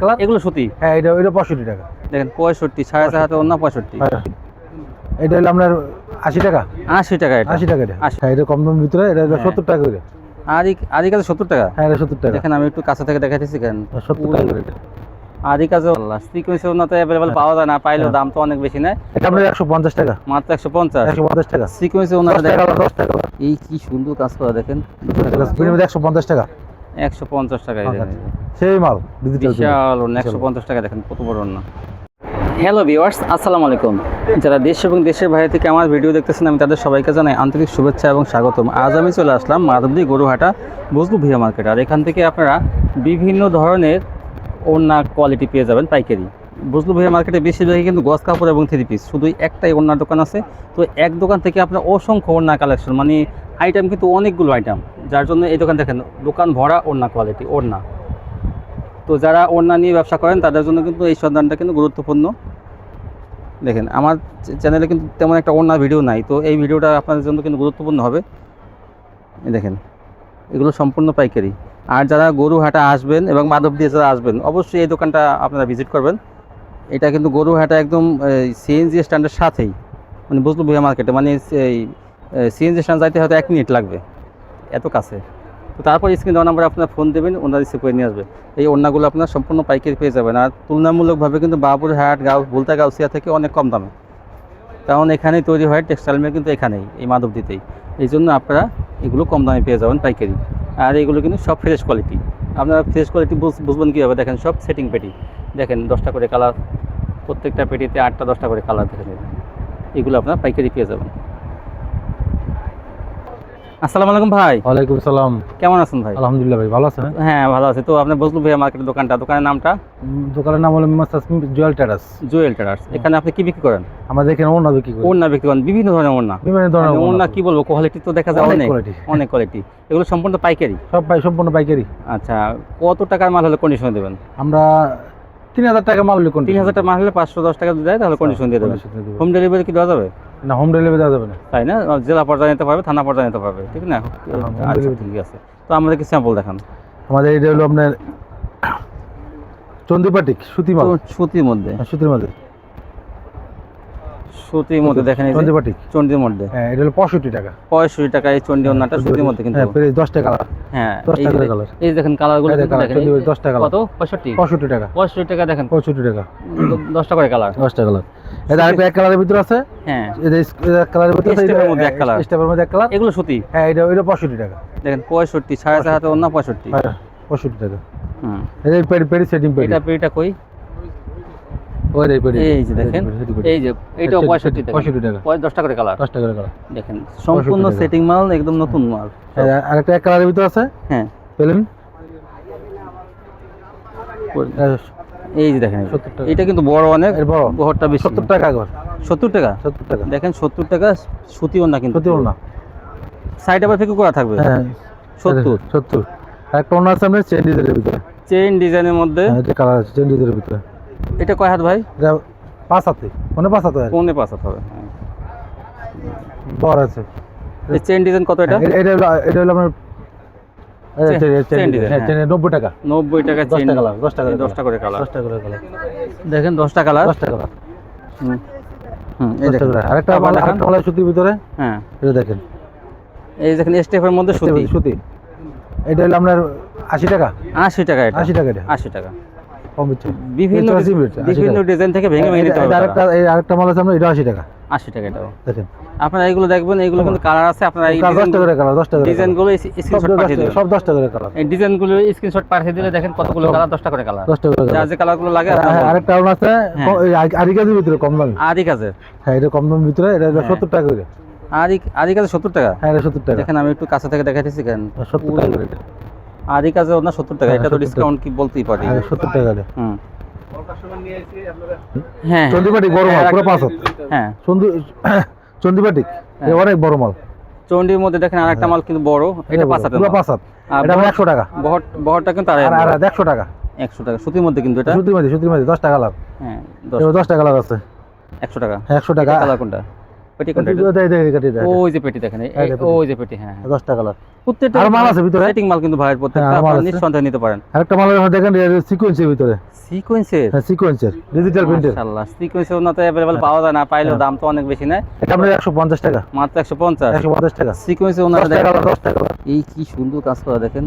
Colour এগুলো সুতি। হ্যাঁ এটা এটা পঁয়ষট্টি টাকা। দেখেন পঁয়ষট্টি সাড়ে চার হাতে অন্য পঁয়ষট্টি। হ্যাঁ। এটা হলো আপনার আশি টাকা। আশি টাকা এটা। আশি টাকা এটা। হ্যাঁ এটা কম দামের ভিতরে এটা হলো হ্যাঁ। সত্তর টাকা করে। আদি আদি কাছে সত্তর টাকা? হ্যাঁ এটা সত্তর টাকা। দেখেন আমি একটু কাছে থেকে দেখাইতেছি কেন সত্তর টাকা করে আদি কাছে সিকুয়েন্সের উন্নত অ্যাভেলেবল পাওয়া যায় না পাইলেও দাম তো অনেক বেশি নেয় এটা আপনার একশো পঞ্চাশ টাকা। মাত্র একশো পঞ্চাশ। একশো পঞ্চাশ টাকা। সিকুয়েন্সের উন্নত এই কি সুন্দর কাজ করা দেখেন। একশো পঞ্চাশ টাকা। একশো পঞ্চাশ টাকা এই দেখেন। সেই মাল ডিজিটাল বিশাল একশো পঞ্চাশ টাকা দেখেন কত বড় ওড়না হ্যালো ভিউয়ার্স আসসালামু আলাইকুম। যারা দেশ এবং দেশের বাইরে থেকে আমার ভিডিও দেখতেছেন আমি তাদের সবাইকে জানাই আন্তরিক শুভেচ্ছা এবং স্বাগতম। আজ আমি চলে আসলাম মাধবদী গরুহাটা বজলু ভিয়া মার্কেট। আর এখান থেকে আপনারা বিভিন্ন ধরনের ওড়না কোয়ালিটি পেয়ে যাবেন পাইকারি। বজলু ভিয়া মার্কেটে বেশিরভাগই কিন্তু গস কাপড় এবং থ্রি পিস। শুধুই একটাই ওড়নার দোকান আছে। তো এক দোকান থেকে আপনার অসংখ্য ওড়না কালেকশন মানে আইটেম কিন্তু অনেকগুলো আইটেম যার জন্য এই দোকান দেখেন, দোকান ভরা, ওড়না কোয়ালিটি ওড়না। তো যারা ওড়না নিয়ে ব্যবসা করেন, তাদের জন্য কিন্তু এই সন্ধানটা কিন্তু গুরুত্বপূর্ণ। দেখেন, আমার চ্যানেলে কিন্তু তেমন একটা ওড়না ভিডিও নাই, তো এই ভিডিওটা আপনাদের জন্য কিন্তু গুরুত্বপূর্ণ হবে। দেখেন, এগুলো সম্পূর্ণ পাইকারি। আর যারা গরুহাটা আসবেন এবং মাধব দিয়ে যারা আসবেন, অবশ্যই এই দোকানটা আপনারা ভিজিট করবেন। এটা কিন্তু গরুহাটা একদম সিএনজি স্ট্যান্ডের সাথেই। মানে বুঝলো বুয়া মার্কেটে মানে এই সিএনজি স্ট্যান্ড যাইতে হয়তো এক মিনিট লাগবে। এত কাছে। তো তারপর স্ক্রিন দেওয়া নাম্বারে আপনার ফোন দেবেন, ওনারা রিসিভ করে নিয়ে আসবে। এই ওড়নাগুলো আপনার সম্পূর্ণ পাইকারি পেয়ে যাবেন। আর তুলনামূলকভাবে কিন্তু বাবুর হাট, গাউ, বুলতা গাউসিয়া থেকে অনেক কম দামে। কারণ এখানেই তৈরি হয় টেক্সটাইল মিল কিন্তু এখানেই, এই মাধবদীতেই। এই জন্য আপনারা এগুলো কম দামে পেয়ে যাবেন পাইকারি। আর এগুলো কিন্তু সব ফ্রেশ কোয়ালিটি আপনারা ফ্রেশ কোয়ালিটি বুঝবেন কীভাবে? দেখেন সব সেটিং পেটি দেখেন দশটা করে কালার প্রত্যেকটা পেটিতে আটটা দশটা করে কালার দেখেন এগুলো আপনারা পাইকারি পেয়ে যাবেন। আসসালামু আলাইকুম ভাই। ওয়ালাইকুম সালাম। কেমন আছেন ভাই? আলহামদুলিল্লাহ ভাই ভালো আছেন? হ্যাঁ? হ্যাঁ ভালো আছে। তো আপনি বজলু ভাইয়া মার্কেটের দোকানটা দোকানের নামটা? দোকানের নাম হলো জুয়েল টেরাস জুয়েল ট্রেডার্স। এখানে আপনি কি বিক্রি করেন? আমাদের এখানে ওনা বিক্রি করি। ওড়না বিক্রি করেন বিভিন্ন ধরনের ওড়না। বিভিন্ন ধরনের মানে ওড়না কি বলব কোয়ালিটি তো দেখা যায় অনেক অনেক। কোয়ালিটি এগুলো সম্পূর্ণ পাইকারি? সব পাই সম্পূর্ণ পাইকারি। আচ্ছা কত টাকার মাল হলে কন্ডিশন দেবেন? আমরা তিন হাজার টাকা মাল লিখুন তিন হাজার টাকা মাল হলে পাঁচশো দশ টাকা দেয় তাহলে কন্ডিশন দিয়ে দেবেন। হোম ডেলিভারি কি দেওয়া যাবে? না হোম ডেলিভারি দেওয়া যাবে না। তাই না? জেলা পর্যায়ে নিতে পারবে থানা পর্যায়ে নিতে পারবে ঠিক না? home আচ্ছা ঠিক আছে। তো আমাদেরকে স্যাম্পল দেখান। আমাদের এটা হলো আপনার চন্দ্রপাটিক সুতি মাল সুতির মধ্যে। হ্যাঁ, সুতির মধ্যে। সুতির মধ্যে দেখেন চন্দ্রপাটিক। চন্ডির মধ্যে। হ্যাঁ এটা হলো পঁয়ষট্টি টাকা। পঁয়ষট্টি টাকা এই চন্ডি ওড়নাটা সুতির মধ্যে কিন্তু। হ্যাঁ দশ টাকা হ্যাঁ দশ টাকা কালার। এই দেখেন কালারগুলো কিন্তু colour, দেখেন। চন্ডি এই- দশ টাকা কত? পঁয়ষট্টি। পঁয়ষট্টি টাকা। পঁয়ষট্টি টাকা দেখেন। পঁয়ষট্টি টাকা। দ- দশটা করে কালার। দশ টাকা কালার। এটা আরেকটা এক কালারের ভিতরে আছে। হ্যাঁ। এটা ইস- এটা এক কালারের ভিতরে আছে, Step মধ্যে এক হ্যাঁ, colour। মধ্যে এক কালার। এগুলো সুতি। হ্যাঁ এটা এটা পঁয়ষট্টি টাকা। দেখেন পঁয়ষট্টি সাড়ে চার হাতে অন্য হ্যাঁ টাকা। হুম। এটা সেটিং পেরি এটা পেটা কই? ওই রে পেরি এই যে দেখেন এই যে পঁয়ষট্টি সেটি টাকা। পঁয়ষট্টি টাকা। করে কালার। দশ টাকা কালার। দেখেন সম্পূর্ণ সেটিং মাল একদম নতুন মাল। আরেকটা এক কালারের ভিতরে আছে। হ্যাঁ। পেলেন? এই যে দেখেন এই যে। 70 টাকা। এটা কিন্তু বড় অনেক বড়। বহরটা বেশি। সত্তর টাকা একবার সত্তর টাকা? সত্তর টাকা। দেখেন সত্তর টাকা সুতিও না কিন্তু। সত্যি না সাইড আবার ফিকু করা থাকবে? হ্যাঁ। সত্তর। সত্তর। একটা অন্য আছে আপনার চেন ডিজাইনের ভিতরে। চেইন ডিজাইনের মধ্যে? হ্যাঁ এটা কালার আছে চেন ডিজাইনের ভিতরে। এটা কয় হাত ভাই? এটা পাঁচ হাতে। মানে পাঁচ হাতে। কোনে পাঁচ হাত হবে। হ্যাঁ। বড় আছে চেইন ডিজাইন কত এটা? হ্যাঁ, এটা হলো এটা হলো আপনার নব্বই টাকা। নব্বই টাকা চেইন টাকা কালার দশ টাকা দশটা করে কালার দশ টাকা করে কালার দেখেন দশটা কালার দশ টাকা কালার হুম। হুম এই দেখেন। আরেকটা আবার মাল দেখান। আরেকটা সুতির ভিতরে। হ্যাঁ। এটা দেখেন। এই দেখেন স্টেপের মধ্যে সুতি। সুতি। এটা হলো আপনার আশি টাকা। আশি টাকা এটা। আশি টাকা এটা। আশি টাকা। বিভিন্ন এটা 80 মিনিট, 80 বিভিন্ন ডিজাইন থেকে ভেঙে ভেঙে হবে আরেকটা এই আরেকটা মাল আছে এটা আশি টাকা। আশি টাকা এটাও। দেখেন। আপনারা এইগুলো দেখবেন এইগুলো কিন্তু কালার আছে আপনারা এই দশ টাকা করে কালার দশ টাকা ডিজাইনগুলো স্ক্রিনশট পাঠিয়ে টাকা- দেবেন। সব দশ টাকা করে কালার এই ডিজাইনগুলো স্ক্রিনশট পাঠিয়ে দিলে দেখেন কতগুলো কালার দশটা করে কালার দশ টাকা করে যার যে কালারগুলো লাগে হ্যাঁ, বলবেন। আরেকটা আছে হ্যাঁ। ক- এই আ- আড়ি কেজির ভিতরে কম দামি। আদি কাজের। হ্যাঁ এটা কম দামের ভিতরে এটা হ্যাঁ। সত্তর টাকা করে। আদি আদি কাজে সত্তর টাকা? হ্যাঁ এটা সত্তর টাকা। দেখেন আমি একটু কাছে থেকে দেখাইতেছি কেন সত্তর টাকা করে আদি কাজে ওনার সত্তর টাকা হ্যাঁ, এটা তো 70 ডিসকাউন্ট কি বলতেই পারি। হ্যাঁ সত্তর টাকা হুম। হ্যাঁ চন্দিপাটিক বড় মাল পুরো পাঁচ হ্যাঁ চন্দি হ্যাঁ। অনেক বড় মাল চন্ডির মধ্যে দেখেন আরেকটা মাল কিন্তু বড় এটা পাঁচ হাতের পুরো পাঁচ হাত এটা একশো টাকা বহর বহরটা কিন্তু আর আর একশো টাকা একশো টাকা সুতির মধ্যে কিন্তু এটা সুতির মধ্যে সুতির মধ্যে দশ টাকা লাভ হ্যাঁ দশ টাকা লাভ আছে একশো টাকা হ্যাঁ একশো টাকা কালার কোনটা পেটি কোনটা। ওই যে পেটি দেখেন। ওই যে পেটি হ্যাঁ হ্যাঁ। দশটা কালার প্রত্যেকটা আরও মাল আছে ভিতরে? সেটিং মাল কিন্তু ভাইয়ের প্রত্যেকটা হ্যাঁ। নিঃসন্দেহে নিতে পারেন। আরেকটা মাল দেখেন সিকোয়েন্সের ভিতরে। সিকোয়েন্সের হ্যাঁ সিকোয়েন্সের ডিজিটাল প্রিন্টের মাশাআল্লাহ সিকোয়েন্সের উন্নত অ্যাভেলেবল পাওয়া যায় না পাইলেও দাম তো অনেক বেশি নেয় এটা আপনার একশো পঞ্চাশ টাকা। মাত্র একশো পঞ্চাশ? একশো পঞ্চাশ টাকা। সিকোয়েন্সের উন্নত দশ টাকা দশ টাকা। এই কি সুন্দর কাজ করা দেখেন।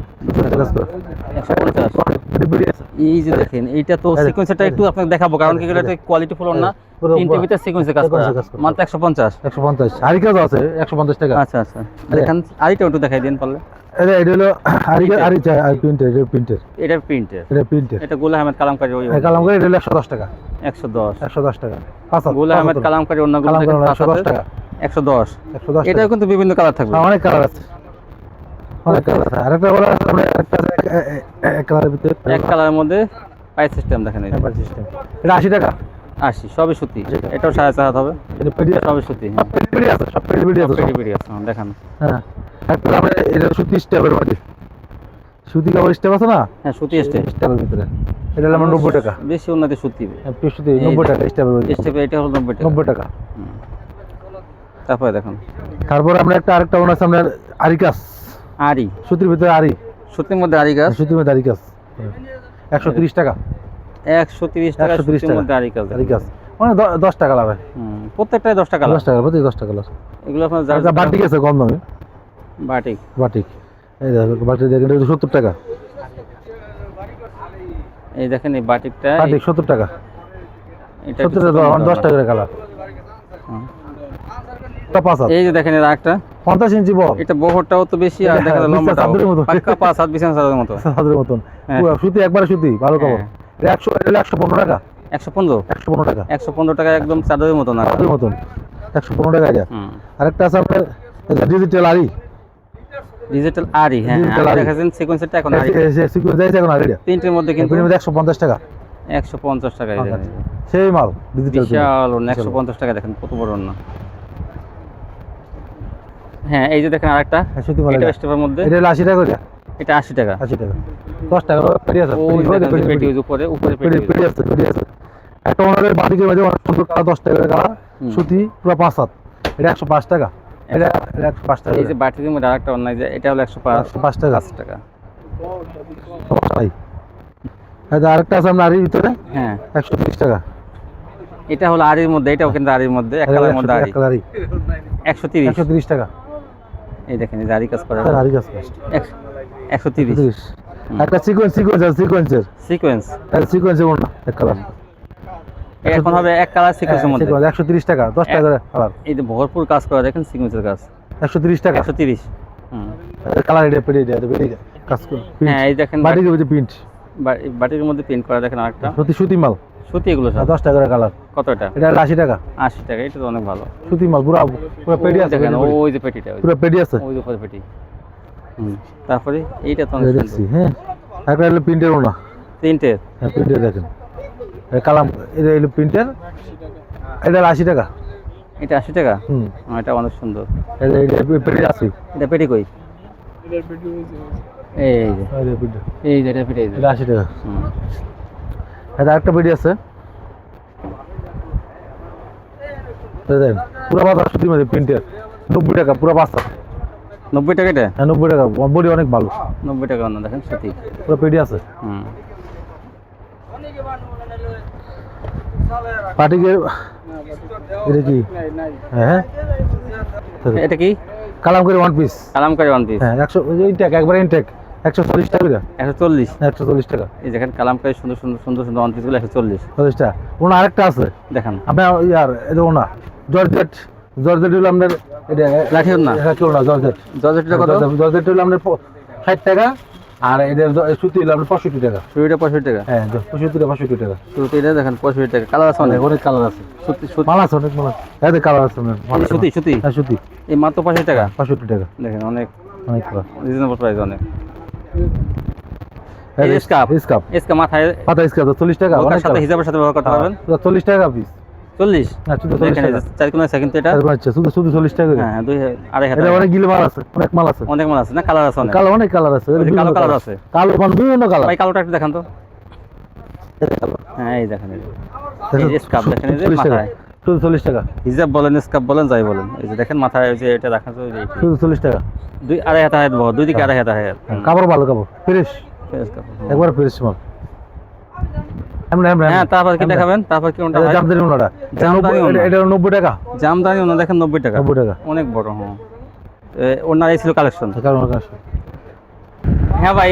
কাজ করো। একশো পঞ্চাশ। এটি বেরিয়ে আছে। এই যে দেখেন এইটা তো সিকোয়েন্সটা একটু আপনাকে দেখাবো কারণ কি এটা কোয়ালিটি ফুল না? পুরো তিনটে ভিতরে সিকোয়েন্সে কাজ করা। মাত্র আরি কাজ আছে টাকা। আচ্ছা আচ্ছা। দেখেন একটু দেখাই দিন পারলে এটা এটা হলো আরি আরি আর প্রিন্টের এটা প্রিন্টের এটা প্রিন্টের এটা প্রিন্টের এটা গোলা আহমেদ কালামকারী ওই কালাম এটা হলো একশো দশ টাকা। একশো দশ। একশো দশ টাকা। গোলা আহমেদ কালামকারী অন্যগুলো কালাম দেখেন করে পাঁচ একশো দশ টাকা। একশো দশ। একশো দশ এটাও কিন্তু বিভিন্ন কালার থাকবে। হ্যাঁ, অনেক কালার আছে। অনেক কালার আছে। আরেকটা বলা একটা এক- এক- এক- এক কালারের ভিতরে এক কালারের মধ্যে পাইপ সিস্টেম দেখেন। সিস্টেম এটা আশি টাকা। আশি সবই সুতি। এটাও সাড়ে চার হাত হবে। সবই সুতি সব সব সব। হ্যাঁ, দেখান। হ্যাঁ। এটা সুতি স্টেপের মধ্যে সুতি কাপড় স্টেপ আছে না? হ্যাঁ সুতি স্টেপ স্টেপের ভিতরে। এটা হলো আমার নব্বই টাকা। বেশি উন্নতি সুতি। হ্যাঁ, সুতি নব্বই টাকা স্টেপের মধ্যে স্টেপে এটা হলো নব্বই টাকা। নব্বই টাকা। তারপরে দেখুন। তারপর আমরা একটা আরেকটা মনে আছে আপনার আরিকাস আরি। সুতির ভিতরে আরি। সুতির মধ্যে আরি সুতির মধ্যে আরিকাস একশো তিরিশ টাকা। একশো তিরিশ টাকা 130 সুতির টাকা। মধ্যে আরি গাছ মানে দশ টাকা লাভ প্রত্যেকটাই দশ টাকা দশ টাকা প্রতি দশ টাকা লাভ। এগুলো আপনার যার বাটিক আছে কম দামে? বাটিক। বাটিক। এই দেখো বাটিক দেখেন এটা সত্তর টাকা। এই দেখেন এই বাটিকটা বাটিক সত্তর টাকা। এটা সত্তর টাকা দশ মতো কালার। পাঁচ এই যে দেখেন এর একটা পঞ্চাশ ইঞ্চি বল এটা বহরটাও তো বেশি আর হ্যাঁ, দেখা যায় লম্বাটাও। পাক্কা পাঁচ মতো। মতন। হ্যাঁ। সুতি একবারে সুতি ভালো কাপড়। হ্যাঁ। একশো একশো পনেরো টাকা। একশো পনেরো? একশো পনেরো টাকা। একশো পনেরো টাকা একদম চাদরের মতো না মতন। একশো পনেরো টাকা এটা। আরেকটা আছে আপনার ডিজিটাল আরি ডিজিটাল আরি হ্যাঁ। দেখাচ্ছেন এখন আরি সিকুয়েন্স এখন তিনটের মধ্যে কিন্তু মধ্যে একশো পঞ্চাশ টাকা। একশো পঞ্চাশ টাকা সেই মাল ডিজিটাল বিশাল একশো পঞ্চাশ টাকা দেখেন কত বড় ওড়না হ্যাঁ এই যে দেখেন আরেকটা। হ্যাঁ সুতি মাল এটা এটা। স্টেপের মধ্যে। এটা টাকা করে। এটা আশি টাকা। আশি টাকা। দশ টাকা পেটি আছে পেটি, উপরে উপরে পেটি, আছে পেটি আছে একটা ওনাদের বাটিকের মধ্যে অনেক সুন্দর কালার দশ টাকা করে কালার হুম। সুতি পুরো পাঁচ হাত। এটা একশো পাঁচ টাকা। এটা এটা একশো পাঁচ টাকা এই যে বাটির মধ্যে আরেকটা অন্য যে এটা হলো একশো পাঁচ একশো পাঁচ টাকা। পাঁচ টাকা। সমস্যা এটা আরেকটা আছে আপনার আরির ভিতরে? হ্যাঁ। একশো তিরিশ টাকা। এটা হলো আরির মধ্যে এটাও কিন্তু আরির মধ্যে এক কালারের মধ্যে আরি কালারই একশো তিরিশ। একশো তিরিশ টাকা। এই দেখেন এই আরি কাজ করা আরি গাছ এক- একশো তিরিশ। তিরিশ। একটা সিকোয়েন্স সিকোয়েন্স আছে সিকোয়েন্সের সিকোয়েন্স সিকোয়েন্সের ওর এক কালার এখন হবে এক কালার সিকোয়েন্সের মধ্যে। একশো তিরিশ টাকা দশ টাকা করে কালার এই যে ভরপুর কাজ করা দেখেন সিকোয়েন্সের কাজ। একশো তিরিশ টাকা। একশো তিরিশ। কালার এটা পেটে এটা পেটে এটা কাজ করে হ্যাঁ এই দেখেন বাটিকের মধ্যে প্রিন্ট বাটির মধ্যে প্রিন্ট করা দেখেন আরেকটা। সুতি সুতি মাল। সুতি এগুলো সব। দশ টাকা করে কালার কত এটা? আশি টাকা। আশি টাকা এটা তো অনেক ভালো। সুতি মাল পুরো পুরো পেটি আছে। ওই যে পেটিটা পুরো পেটি আছে। ওই যে পেটি। তারপরে এইটা তো দেখছি হ্যাঁ? একটা হলো প্রিন্টের ওনা তিনটে হ্যাঁ প্রিন্টের দেখেন। কালাম এটা হলো প্রিন্টের এটা আশি টাকা। এটা আশি টাকা? হুম। এটা অনেক সুন্দর। এটা এটা পেটি আছে। এটা পেটি কই? এই। এই যে এটা পেটি। এটা আশি টাকা। হুম। এটা আরেকটা পেটি আছে। পুরো পাতা সুতির মধ্যে প্রিন্টের। নব্বই টাকা পুরো পাঁচটা নব্বই টাকা এটা? হ্যাঁ নব্বই টাকা। বডি অনেক ভালো। নব্বই টাকা না দেখেন সুতি পুরো পেটি আছে। হুম। পাটিকের এটা কি? হ্যাঁ এটা কি? কালাম one piece Kalamkari one piece হ্যাঁ একশো ইনটেক একবার ইনটেক একশো চল্লিশ টাকা একশো চল্লিশ। একশো চল্লিশ টাকা। এই দেখেন কালামকারি সুন্দর সুন্দর সুন্দর সুন্দর ওয়ান পিসগুলো একশো চল্লিশ। চল্লিশ টাকা ওনার আরেকটা আছে। দেখেন। আপনার ইয়ার এটা ওনা জর্জেট জর্জেট হলো আপনার এটা লাঠি ওড়না? হ্যাঁ কি ওনা জর্জেট। জর্জেটটা কত? জর্জেট হলো আপনার ষাট টাকা আর জ- সুতি হলো আপনার পঁয়ষট্টি টাকা। সুতিটা পঁয়ষট্টি টাকা? হ্যাঁ পঁয়ষট্টি টাকা পঁয়ষট্টি টাকা। সুতিটা দেখেন পঁয়ষট্টি টাকা। কালার আছে অনেক? অনেক কালার আছে। সুতি সুতি। মাল আছে অনেক মাল। হ্যাঁ কালার আছে অনেক। সুতি সুতি? হ্যাঁ সুতি। এই মাত্র পঁয়ষট্টি টাকা? পঁয়ষট্টি টাকা। দেখেন অনেক অনেক রিজনেবল প্রাইস অনেক। হ্যাঁ, স্কার্ফ। স্কার্ফ। এসকা মাথায় পাতা স্কার্ফ চল্লিশ টাকা সাথে হিজাবের সাথে ব্যবহার করতে পারবেন? হ্যাঁ, চল্লিশ টাকা পিস চল্লিশ? হ্যাঁ দেখেন এই টাকা। যে চার কোন সেকেন্ড এটা? এরকম শুধু শুধু চল্লিশ টাকা হ্যাঁ হ্যাঁ, দুই আড়াই হাজার অনেক গিলে মাল আছে অনেক মাল আছে। অনেক মাল আছে না? কালার আছে অনেক। কালো অনেক কালার আছে। ওই যে বিভিন্ন কালো কালার আছে। কালো বিভিন্ন কালার। ভাই কালোটা একটু দেখান তো। হ্যাঁ এই দেখেন এই যে। এই যে স্কার্ফ দেখেন এই যে চল্লিশ টাকা মাথায়। শুধু চল্লিশ টাকা। হিজাব বলেন স্কাপ বলেন যাই বলেন। এই যে দেখেন মাথায় ওই যে এটা রাখা। শুধু চল্লিশ টাকা। দুই আড়াই হাতে হাত দুই দিকে আড়াই হাতে হাত কাপড় ভালো কাপড় ফ্রেশ। একবার ফ্রেশ মাল। হ্যাঁ তারপর কি দেখাবেন? তারপর কি জামদানি ওনাটা এটা নব্বই টাকা। জামদানি ওনা দেখেন নব্বই টাকা। নব্বই টাকা। অনেক বড় হ্যাঁ। ওনার এই ছিল কালেকশন। হ্যাঁ ভাই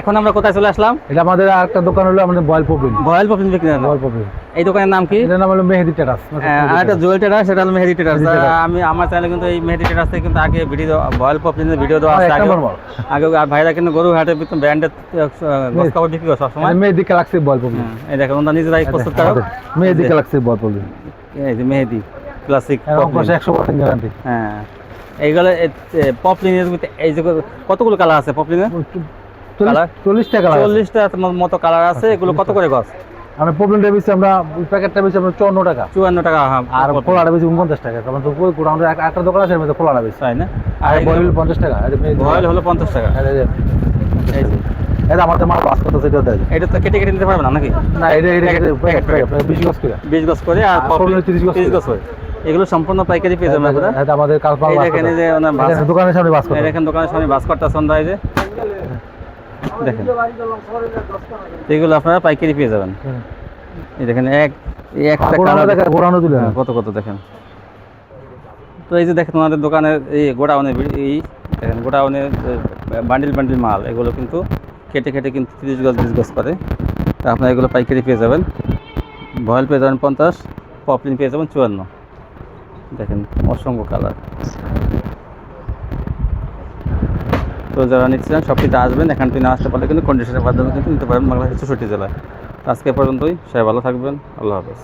এখন আমরা কোথায় চলে আসলাম? এটা আমাদের আরেকটা দোকান হলো আমাদের বয়েল পপিন ভয়েল পপিন বিক্রি বয়েল পপিন এই দোকানের নাম কি? এটার নাম হলো মেহেদি টেরাস। আর একটা জুয়েল টেরাস সেটা হলো মেহেদি টেরাস। আমি আমার চ্যানেলে কিন্তু এই মেহেদি টেরাস থেকে কিন্তু আগে ভিডিও ভয়েল পপিনের ভিডিও দেওয়া আছে আগে আগে আর ভাইরা কিন্তু গরু হাটে কিন্তু ব্র্যান্ডের গোস কাপড় বিক্রি করে সবসময়। মেহেদি গ্যালাক্সি বয়েল পপিন হ্যাঁ, এই দেখেন ওনারা নিজেরাই প্রস্তুত করে মেহেদি গ্যালাক্সি বয়েল পপিন এই যে মেহেদি ক্লাসিক এর অঙ্কশে একশো পার্সেন্ট গ্যারান্টি হ্যাঁ। এইগুলো পপলিনের এই যে কতগুলো কালার আছে পপলিনের চল্লিশটা মতো কালার আছে এগুলো কত করে গছ? আমি পপিনটা বেশি আমরা প্যাকেটটা বেশি আমরা চুয়ান্ন টাকা। চুয়ান্ন টাকা হ্যাঁ, আর poplin, বেশি উনপঞ্চাশ টাকা। কারণ তো কই একটা দোকান আছে মধ্যে পোলাটা বেশি। তাই না? আর বয়েল পঞ্চাশ টাকা। হলো পঞ্চাশ টাকা। এটা আমাদের মাল দেয়। এটা তো কেটে কেটে নিতে পারবে না নাকি? না এটা এটা বিশ গজ করে। বিশ গছ করে আর 30 গজ তিরিশ করে। এগুলো সম্পূর্ণ পাইকারি পেয়ে যাবেন আপনারা। আমাদের কালপাল দেখেন যে ওনার এখানে দোকানের সামনে বাস করতে। দেখেন দোকানের সামনে বাস করতে সন্ধ্যা যে। দেখেন। এগুলো আপনারা পাইকারি পেয়ে যাবেন। এই দেখেন এক এই একটা গোড়ানো তুলে হ্যাঁ, কত কত দেখেন। তো এই যে দেখেন ওনাদের দোকানের এই গোডাউনের এই দেখেন গোডাউনের বান্ডিল বান্ডিল মাল এগুলো কিন্তু কেটে কেটে কিন্তু তিরিশ গজ বিশ গজ করে। তা আপনারা এগুলো পাইকারি পেয়ে যাবেন। ভয়েল পেয়ে যাবেন পঞ্চাশ পপলিন পেয়ে যাবেন চুয়ান্ন। দেখেন, অসংখ্য কালার তো যারা নিচ্ছিলেন সব কিছু আসবেন। এখান থেকে না আসতে পারলে কিন্তু কন্ডিশনের মাধ্যমে কিন্তু নিতে পারবেন বাংলাদেশের চৌষট্টি জেলায়। আজকে পর্যন্তই। সবাই ভালো থাকবেন। আল্লাহ হাফেজ।